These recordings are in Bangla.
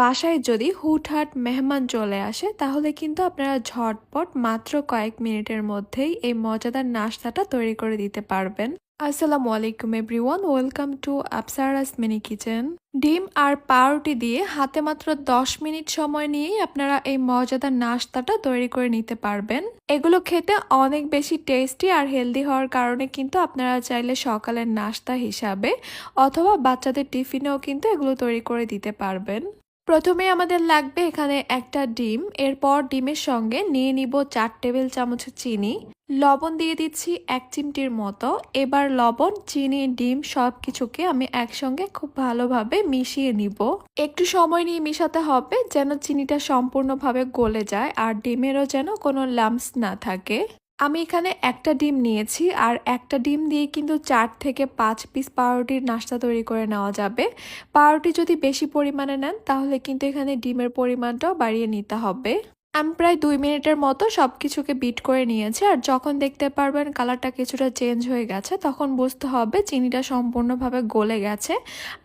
বাসায় যদি হুটহাট মেহমান চলে আসে, তাহলে কিন্তু আপনারা ঝটপট মাত্র কয়েক মিনিটের মধ্যেই এই মজাদার নাস্তাটা তৈরি করে দিতে পারবেন। আসসালামু আলাইকুম everyone, welcome to Apsara's mini kitchen. ডিম আর পাউরুটি দিয়ে হাতে মাত্র 10 মিনিট সময় নিয়েই আপনারা এই মজাদার নাস্তাটা তৈরি করে নিতে পারবেন। এগুলো খেতে অনেক বেশি টেস্টি আর হেলদি হওয়ার কারণে কিন্তু আপনারা চাইলে সকালের নাস্তা হিসাবে অথবা বাচ্চাদের টিফিনেও কিন্তু এগুলো তৈরি করে দিতে পারবেন। প্রথমে আমাদের লাগবে এখানে একটা ডিম। এরপর ডিমের সঙ্গে নিয়ে নিব চার টেবিল চামচ চিনি। লবণ দিয়ে দিচ্ছি এক চিমটির মতো। এবার লবণ, চিনি, ডিম সব কিছুকে আমি একসঙ্গে খুব ভালোভাবে মিশিয়ে নিব। একটু সময় নিয়ে মিশাতে হবে যেন চিনিটা সম্পূর্ণভাবে গলে যায় আর ডিমেরও যেন কোনো লাম্পস না থাকে। আমি এখানে একটা ডিম নিয়েছি আর একটা ডিম দিয়ে কিন্তু চার থেকে পাঁচ পিস পাউরুটির নাস্তা তৈরি করে নেওয়া যাবে। পাউরুটি যদি বেশি পরিমাণে নেন, তাহলে কিন্তু এখানে ডিমের পরিমাণটাও বাড়িয়ে নিতে হবে। আমি প্রায় দুই মিনিটের মতো সব কিছুকে বিট করে নিয়েছি আর যখন দেখতে পারবেন কালারটা কিছুটা চেঞ্জ হয়ে গেছে, তখন বুঝতে হবে চিনিটা সম্পূর্ণভাবে গলে গেছে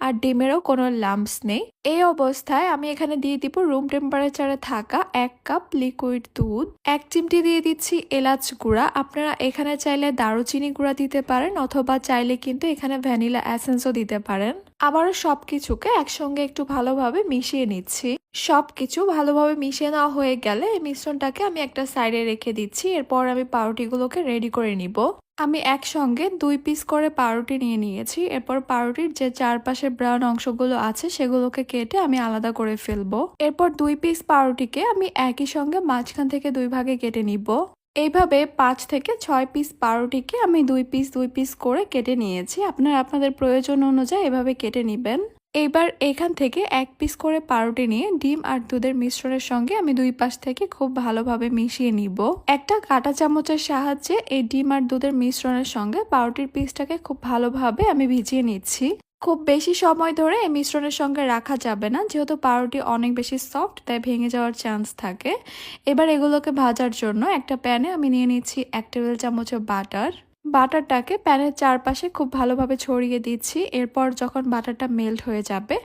আর ডিমেরও কোনো লাম্পস নেই। এই অবস্থায় আমি এখানে দিয়ে দিব রুম টেম্পারেচারে থাকা এক কাপ লিকুইড দুধ, এক চিমটি দিয়ে দিচ্ছি এলাচ গুঁড়া। আপনারা এখানে চাইলে দারুচিনি গুঁড়া দিতে পারেন অথবা চাইলে কিন্তু এখানে ভ্যানিলা অ্যাসেন্সও দিতে পারেন। আবারও সব কিছুকে একসঙ্গে একটু ভালোভাবে মিশিয়ে নিচ্ছি। সব কিছু ভালোভাবে মিশিয়ে নেওয়া হয়ে গেলে এই মিশ্রণটাকে আমি একটা সাইডে রেখে দিচ্ছি। এরপর আমি পাউরুটিগুলোকে রেডি করে নিব। আমি একসঙ্গে দুই পিস করে পাউরুটি নিয়ে নিয়েছি। এরপর পাউরুটির যে চারপাশে ব্রাউন অংশগুলো আছে, সেগুলোকে কেটে আমি আলাদা করে ফেলব। এরপর দুই পিস পাউরুটিকে আমি একই সঙ্গে মাঝখান থেকে দুই ভাগে কেটে নিব। এইভাবে পাঁচ থেকে ছয় পিস পাউরুটিকে আমি দুই পিস দুই পিস করে কেটে নিয়েছি। আপনারা আপনাদের প্রয়োজন অনুযায়ী এভাবে কেটে নেবেন। এইবার এখান থেকে এক পিস করে পাউরুটি নিয়ে ডিম আর দুধের মিশ্রণের সঙ্গে আমি দুই পাশ থেকে খুব ভালোভাবে মিশিয়ে নিব। একটা কাঁটা চামচের সাহায্যে এই ডিম আর দুধের মিশ্রণের সঙ্গে পাউরুটির পিসটাকে খুব ভালোভাবে আমি ভিজিয়ে নিচ্ছি। খুব বেশি সময় ধরে এই মিশ্রণের সঙ্গে রাখা যাবে না। যেহেতু পাউরুটি অনেক বেশি সফট তাই ভেঙে যাওয়ার চান্স থাকে। এবার এগুলোকে ভাজার জন্য একটা প্যানে আমি নিয়ে নিচ্ছি এক টেবিল চামচ বাটার। বাটারটাকে প্যানের চারপাশে খুব ভালোভাবে ছড়িয়ে দিচ্ছি। এরপর যখন বাটারটা মেল্ট হয়ে যাবে,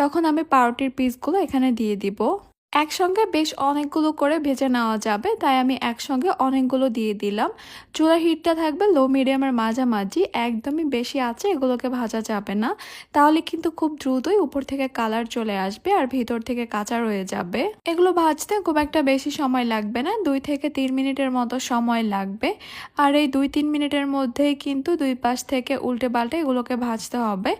তখন আমি পাউরুটির পিসগুলো এখানে দিয়ে দিব। একসঙ্গে বেশ অনেকগুলো করে ভেজে নেওয়া যাবে, তাই আমি একসঙ্গে অনেকগুলো দিয়ে দিলাম। চুলার হিটটা থাকবে লো মিডিয়ামের মাঝামাঝি, একদমই বেশি আছে, এগুলোকে ভাজা যাবে না। তাহলে কিন্তু খুব দ্রুতই উপর থেকে কালার চলে আসবে আর ভিতর থেকে কাঁচা রয়ে যাবে। এগুলো ভাজতে খুব একটা বেশি সময় লাগবে না, দুই থেকে তিন মিনিটের মতো সময় লাগবে। আর এই দুই তিন মিনিটের মধ্যেই কিন্তু দুই পাশ থেকে উল্টে পাল্টে এগুলোকে ভাজতে হবে,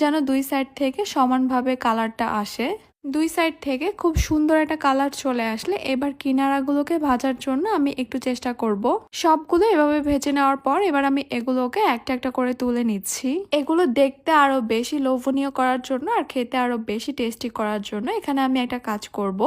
যেন দুই সাইড থেকে সমানভাবে কালারটা আসে। দুই সাইড থেকে খুব সুন্দর একটা কালার চলে আসলে এবার কিনারাগুলোকে ভাজার জন্য আমি একটু চেষ্টা করব। সবগুলো এভাবে ভেজে নেওয়ার পর এবার আমি এগুলোকে একটা একটা করে তুলে নিচ্ছি। এগুলো দেখতে আরও বেশি লোভনীয় করার জন্য আর খেতে আরও বেশি টেস্টি করার জন্য এখানে আমি একটা কাজ করব।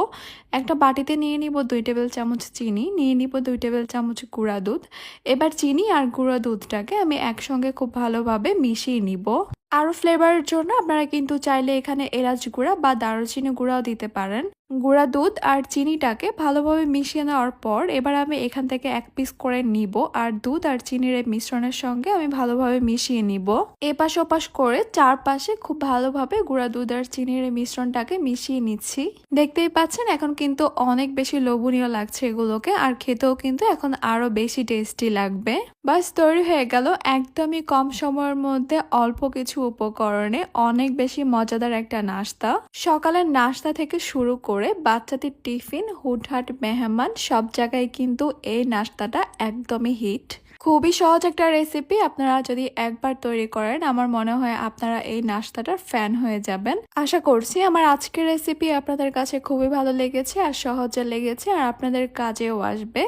একটা বাটিতে নিয়ে নিব দুই টেবিল চামচ চিনি, নিয়ে নিব দুই টেবিল চামচ গুঁড়া দুধ। এবার চিনি আর গুঁড়া দুধটাকে আমি একসঙ্গে খুব ভালোভাবে মিশিয়ে নিব। আরও ফ্লেভারের জন্য আপনারা কিন্তু চাইলে এখানে এলাচ গুঁড়া বা দারুচিনি গুঁড়াও দিতে পারেন। গুঁড়া দুধ আর চিনিটাকে ভালোভাবে মিশিয়ে নেওয়ার পর এবার আমি এখান থেকে এক পিস করে নিব আর দুধ আর চিনির এই মিশ্রণের সঙ্গে আমি ভালোভাবে মিশিয়ে নিব। এপাশ ওপাশ করে চারপাশে খুব ভালোভাবে গুঁড়া দুধ আর চিনির এই মিশ্রণটাকে মিশিয়ে নিচ্ছি। দেখতেই পাচ্ছেন, এখন কিন্তু অনেক বেশি লোভনীয় লাগছে এগুলোকে আর খেতেও কিন্তু এখন আরও বেশি টেস্টি লাগবে। বাস, তৈরি হয়ে গেল একদমই কম সময়ের মধ্যে অল্প কিছু উপকরণে অনেক বেশি মজাদার একটা নাস্তা। সকালের নাস্তা থেকে শুরু করে বাচ্চাদের টিফিন, হুটহাট মেহমান, সব জায়গায় কিন্তু এই নাস্তাটা একদমই হিট। খুবই সহজ একটা রেসিপি আপনারা যদি একবার তৈরি করেন, আমার মনে হয় আপনারা এই নাস্তাটার ফ্যান হয়ে যাবেন। আশা করছি আমার আজকের রেসিপি আপনাদের কাছে খুবই ভালো লেগেছে আর সহজে লেগেছে আর আপনাদের কাজেও আসবে।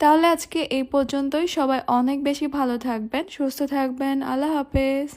তাহলে আজকে এই পর্যন্তই। সবাই অনেক বেশি ভালো থাকবেন, সুস্থ থাকবেন। আল্লাহ হাফেজ।